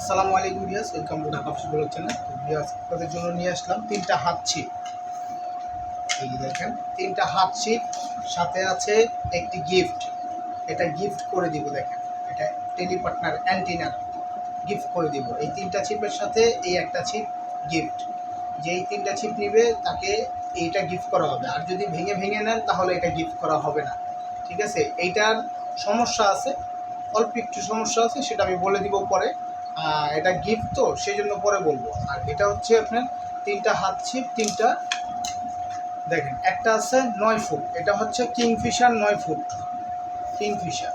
আসসালামু আলাইকুম বিয়াস welcome to Dhaka football channel তো আপনাদের জন্য নিয়ে আসলাম তিনটা হাত ছিপ এই দেখেন, তিনটা হাত ছিপ সাথে আছে একটি গিফট এটা গিফট করে দিব, দেখেন। এটা টেলিপার্টনার অ্যান্টিনার গিফট করে দিব। এই তিনটা ছিপের সাথে এই একটা ছিপ গিফট যেই তিনটা ছিপ নিবে, তাকে এইটা গিফট করা হবে। আর যদি ভেঙে ভেঙে নেন, তাহলে এটা গিফট করা হবে না। ঠিক আছে? এইটার সমস্যা আছে, অল্প একটু সমস্যা আছে, সেটা আমি বলে দিব পরে। এটা গিফট তো সেই জন্য পরে বলব। আর এটা হচ্ছে আপনার তিনটা হাত ছিপ তিনটা, দেখেন, একটা আছে নয় ফুট, এটা হচ্ছে কিংফিশার নয় ফুট, কিংফিশার।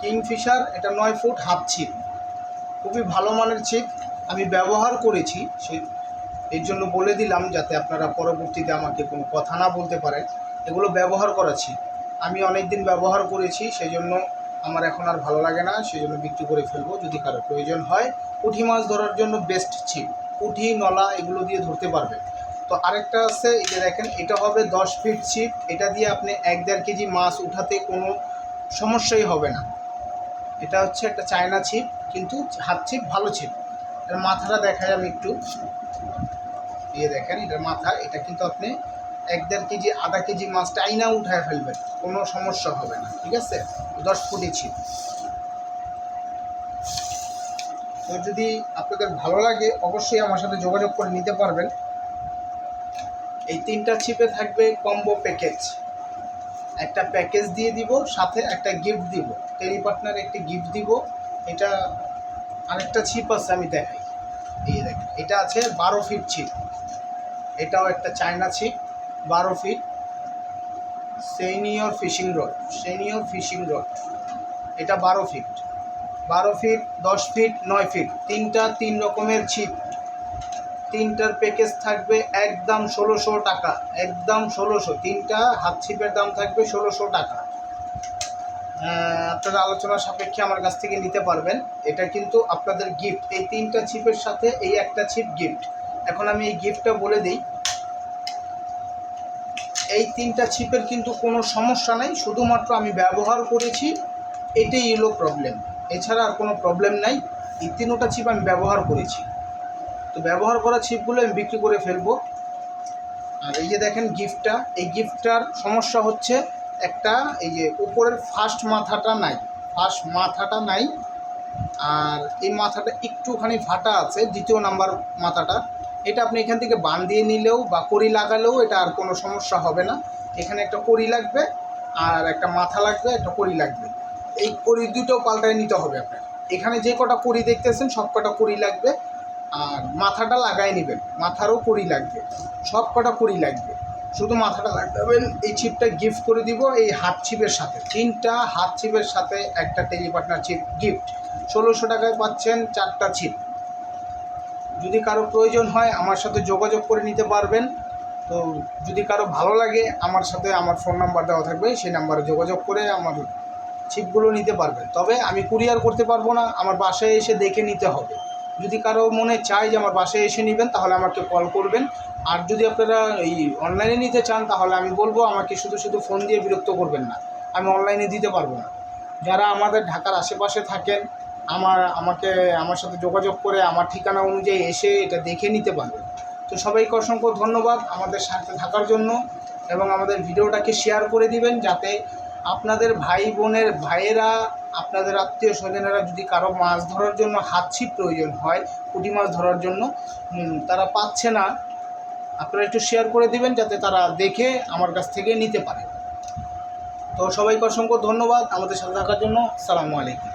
কিংফিশার, এটা নয় ফুট হাফ ছিপ খুবই ভালো মানের ছিপ আমি ব্যবহার করেছি, সেই, এর জন্য বলে দিলাম, যাতে আপনারা পরবর্তীতে আমাকে কোনো কথা না বলতে পারেন। এগুলো ব্যবহার করা ছিপ আমি অনেক দিন ব্যবহার করেছি সেই জন্য আমার এখন আর ভালো লাগে না সেই জন্য বিক্রি করে ফেলব যদি কারও প্রয়োজন হয়। পুঁটি মাছ ধরার জন্য বেস্ট ছিপ পুঁটি, নলা এগুলো দিয়ে ধরতে পারবে তো আরেকটা আছে যে দেখেন, এটা হবে দশ ফিট ছিপ এটা দিয়ে আপনি এক দেড় কেজি মাছ উঠাতে কোনো সমস্যাই হবে না। এটা হচ্ছে একটা চায়না ছিপ কিন্তু হাত ছিপ ভালো ছিপ এর মাথাটা দেখাই আমি একটু। দিয়ে দেখেন, এটার মাথা, এটা কিন্তু আপনি এক দেড় কেজি, আধা কেজি মাছটা আইনা উঠায় ফেলবেন, কোনো সমস্যা হবে না, ঠিক আছে? দশ ফুটি ছিপ তো যদি আপনাদের ভালো লাগে, অবশ্যই আমার সাথে যোগাযোগ করে নিতে পারবেন। এই তিনটা ছিপে থাকবে কম্বো প্যাকেজ একটা প্যাকেজ দিয়ে দিব, সাথে একটা গিফট দিব। টেরি পার্টনার একটি গিফট দিব। এটা আরেকটা ছিপ আছে, আমি দেখাই। এই দেখেন, এটা আছে বারো ফিট ছিপ। এটাও একটা চায়না ছিপ। বারো feet senior fishing rod senior fishing rod এটা বারো ফিট বারো ফিট দশ ফিট নয় ফিট তিনটা তিন রকমের ছিপ, তিনটার প্যাকেজ থাকবে একদম ষোলোশো টাকা, একদম ষোলোশো, তিনটা হাত ছিপের দাম থাকবে ষোলোশো টাকা। আপনারা আলোচনা সাপেক্ষে আমার কাছ থেকে নিতে পারবেন, এটা কিন্তু আপনাদের গিফট এই তিনটা ছিপের সাথে এই একটা ছিপ গিফট এখন আমি এই গিফটটা বলে দিই এই তিনটা ছিপের কিন্তু কোনো সমস্যা নাই, শুধুমাত্র আমি ব্যবহার করেছি, এটাই এলো প্রবলেম এছাড়া আর কোনো প্রবলেম নাই, এই তিনোটা ছিপ আমি ব্যবহার করেছি। তো ব্যবহার করা ছিপগুলো আমি বিক্রি করে ফেলব। আর এই যে দেখেন গিফটটা, এই গিফটটার সমস্যা হচ্ছে একটা, এই যে উপরের ফার্স্ট মাথাটা নাই ফার্স্ট মাথাটা নাই, আর এই মাথাটা একটুখানি ফাটা আছে, দ্বিতীয় নাম্বার মাথাটা। এটা আপনি এখান থেকে বান দিয়ে নিলেও বা কড়ি লাগালেও এটা আর কোনো সমস্যা হবে না। এখানে একটা কড়ি লাগবে আর একটা মাথা লাগবে, একটা কড়ি লাগবে। এই কড়ি দুটো পাল্টায় নিতে হবে আপনার। এখানে যে কটা কড়ি দেখতেছেন, সব কটা কড়ি লাগবে আর মাথাটা লাগাই নেবেন। মাথারও কড়ি লাগবে, সব কটা কড়ি লাগবে। শুধু মাথাটা লাগাবেন এই ছিপটা গিফট করে দিব এই হাত ছিপের সাথে। তিনটা হাত ছিপের সাথে একটা টেলিপার্টনার ছিপ গিফট ষোলোশো টাকায় পাচ্ছেন চারটা ছিপ যদি কারও প্রয়োজন হয় আমার সাথে যোগাযোগ করে নিতে পারবেন। তো যদি কারও ভালো লাগে আমার সাথে আমার ফোন নাম্বার দেওয়া থাকবে, সেই নাম্বারে যোগাযোগ করে আমার ছিপগুলো নিতে পারবেন। তবে আমি কুরিয়ার করতে পারব না, আমার বাসায় এসে দেখে নিতে হবে। যদি কারও মনে চায় যে আমার বাসায় এসে নেবেন, তাহলে আমাকে কল করবেন। আর যদি আপনারা এই অনলাইনে নিতে চান, তাহলে আমি বলব আমাকে শুধু শুধু ফোন দিয়ে বিরক্ত করবেন না। আমি অনলাইনে দিতে পারব না। যারা আমাদের ঢাকার আশেপাশে থাকেন আমার, আমাকে, আমার সাথে যোগাযোগ করে আমার ঠিকানা অনুযায়ী এসে এটা দেখে নিতে পারবেন তো সবাইকে অসংখ্য ধন্যবাদ আমাদের সাথে থাকার জন্য এবং আমাদের ভিডিওটাকে শেয়ার করে দিবেন যাতে আপনাদের ভাই বোনের ভাইয়েরা, আপনাদের আত্মীয় স্বজনেরা যদি কারও মাছ ধরার জন্য হাত ছিপ প্রয়োজন হয়, পুঁটি মাছ ধরার জন্য তারা পাচ্ছে না, আপনারা একটু শেয়ার করে দিবেন যাতে তারা দেখে আমার কাছ থেকে নিতে পারে। তো সবাইকে অসংখ্য ধন্যবাদ আমাদের সাথে থাকার জন্য। সালামু আলাইকুম।